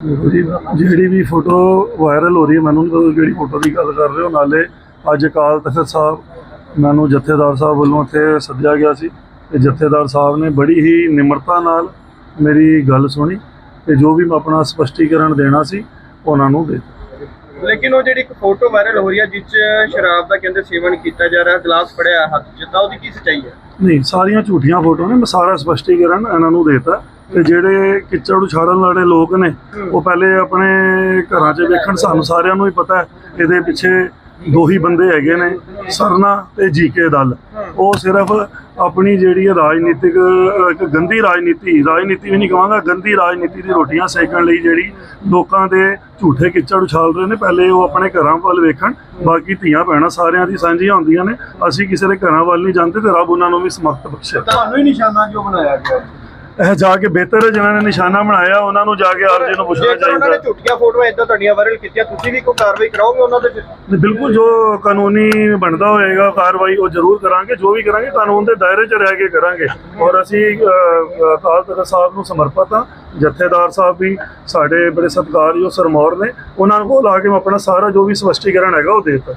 ਦੇਖੋ ਜੀ ਜਿਹੜੀ ਵੀ ਫੋਟੋ ਵਾਇਰਲ ਹੋ ਰਹੀ ਹੈ ਮੈਨੂੰ ਨਹੀਂ ਪਤਾ ਕਿਹੜੀ ਫੋਟੋ ਦੀ ਗੱਲ ਕਰ ਰਹੇ ਹੋ। ਨਾਲੇ ਅੱਜ ਅਕਾਲ ਤਖਤ ਸਾਹਿਬ ਮੈਨੂੰ ਜਥੇਦਾਰ ਸਾਹਿਬ ਵੱਲੋਂ ਇੱਥੇ ਸੱਦਿਆ ਗਿਆ ਸੀ ਤੇ ਜਥੇਦਾਰ ਸਾਹਿਬ ਨੇ ਬੜੀ ਹੀ ਨਿਮਰਤਾ ਨਾਲ ਮੇਰੀ ਗੱਲ ਸੁਣੀ ਤੇ ਜੋ ਵੀ ਮੈਂ ਆਪਣਾ ਸਪਸ਼ਟੀਕਰਨ ਦੇਣਾ ਸੀ ਉਹਨਾਂ ਨੂੰ ਦੇ ਦਿੱਤਾ। ਲੇਕਿਨ ਉਹ ਜਿਹੜੀ ਇੱਕ ਫੋਟੋ ਵਾਇਰਲ ਹੋ ਰਹੀ ਹੈ ਜਿਸ 'ਚ ਸ਼ਰਾਬ ਦਾ ਕਹਿੰਦੇ ਸੇਵਨ ਕੀਤਾ ਜਾ ਰਿਹਾ ਗਲਾਸ ਫੜਿਆ ਹੱਥ ਤਾਂ ਉਹਦੀ ਕੀ ਸੱਚਾਈ ਹੈ? ਨਹੀਂ ਸਾਰੀਆਂ ਝੂਠੀਆਂ ਫੋਟੋ ਨੇ ਮੈਂ ਸਾਰਾ ਸਪਸ਼ਟੀਕਰਨ ਇਹਨਾਂ ਨੂੰ ਦੇਤਾ। ਤੇ ਜਿਹੜੇ ਕਿਚੜ ਉਛਾੜਨ ਵਾਲੇ ਲੋਕ ਨੇ, ਉਹ ਪਹਿਲੇ ਆਪਣੇ ਘਰਾਂ 'ਚ ਵੇਖਣ, ਸਾਨੂੰ ਸਾਰਿਆਂ ਨੂੰ ਹੀ ਪਤਾ ਇਹਦੇ ਪਿੱਛੇ ਦੋ ਹੀ ਬੰਦੇ ਹੈਗੇ ਨੇ, ਸਰਨਾ ਤੇ ਜੀਕੇ ਦਲ। ਉਹ ਸਿਰਫ ਆਪਣੀ ਜਿਹੜੀ ਰਾਜਨੀਤਿਕ, ਇੱਕ ਗੰਦੀ ਰਾਜਨੀਤੀ ਰਾਜਨੀਤੀ ਵੀ ਨਹੀਂ ਕਹਾਂਗਾ ਗੰਦੀ ਰਾਜਨੀਤੀ ਦੀ ਰੋਟੀਆਂ ਸੇਕਣ ਲਈ ਜਿਹੜੀ ਲੋਕਾਂ ਦੇ ਝੂਠੇ ਕਿਚੜ ਉਛਾਲ ਰਹੇ ਨੇ, ਪਹਿਲੇ ਉਹ ਆਪਣੇ ਘਰਾਂ ਵੱਲ ਵੇਖਣ, ਬਾਕੀ ਧੀਆਂ ਭੈਣਾਂ ਸਾਰਿਆਂ ਦੀ ਸਾਂਝੀਆਂ ਹੁੰਦੀਆਂ ਨੇ, ਅਸੀਂ ਕਿਸੇ ਦੇ ਘਰਾਂ ਵੱਲ ਨਹੀਂ ਜਾਂਦੇ ਤੇ ਰੱਬ ਉਹਨਾਂ ਨੂੰ ਵੀ ਸਮਰਥ ਬਖਸ਼ੇ। ਤੁਹਾਨੂੰ ਹੀ ਨਿਸ਼ਾਨਾ ਜੋ ਬਣਾਇਆ ਗਿਆ? ਇਹ ਜਾ ਕੇ ਬਿਹਤਰ ਹੈ ਜਿਨ੍ਹਾਂ ਨੇ ਨਿਸ਼ਾਨਾ ਬਣਾਇਆ ਉਹਨਾਂ ਨੂੰ ਜਾ ਕੇ ਆਰਜੀ ਨੂੰ ਪੁੱਛਣਾ ਜੇਕਰ ਉਹਨਾਂ ਨੇ ਚਾਹੀਦਾ ਝੂਠੀਆਂ ਫੋਟੋਆਂ ਇਦਾਂ ਤੁਹਾਡੀਆਂ ਵਾਇਰਲ ਕੀਤੀਆਂ ਤੁਸੀਂ ਵੀ ਕੋਈ ਕਾਰਵਾਈ ਕਰਾਓਗੇ ਉਹਨਾਂ ਦੇ ਬਿਲਕੁਲ ਜੋ ਕਾਨੂੰਨੀ ਬਣਦਾ ਹੋਏਗਾ ਕਾਰਵਾਈ ਉਹ ਜ਼ਰੂਰ ਕਰਾਂਗੇ ਜੋ ਵੀ ਕਰਾਂਗੇ ਕਾਨੂੰਨ ਦੇ ਦਾਇਰੇ 'ਚ ਰਹਿ ਕੇ ਕਰਾਂਗੇ। ਔਰ ਅਸੀਂ ਅਕਾਲ ਤਖਤ ਸਾਹਿਬ ਨੂੰ ਸਮਰਪਿਤ ਹਾਂ ਜਥੇਦਾਰ ਸਾਹਿਬ ਵੀ ਸਾਡੇ ਬੜੇ ਸਤਿਕਾਰਯੋਗ ਸਰਮੌਰ ਨੇ ਉਹਨਾਂ ਨੂੰ ਕੋਲ ਆ ਕੇ ਮੈਂ ਆਪਣਾ ਸਾਰਾ ਜੋ ਵੀ ਸਪਸ਼ਟੀਕਰਨ ਹੈਗਾ ਉਹ ਦੇ ਦਿੱਤਾ।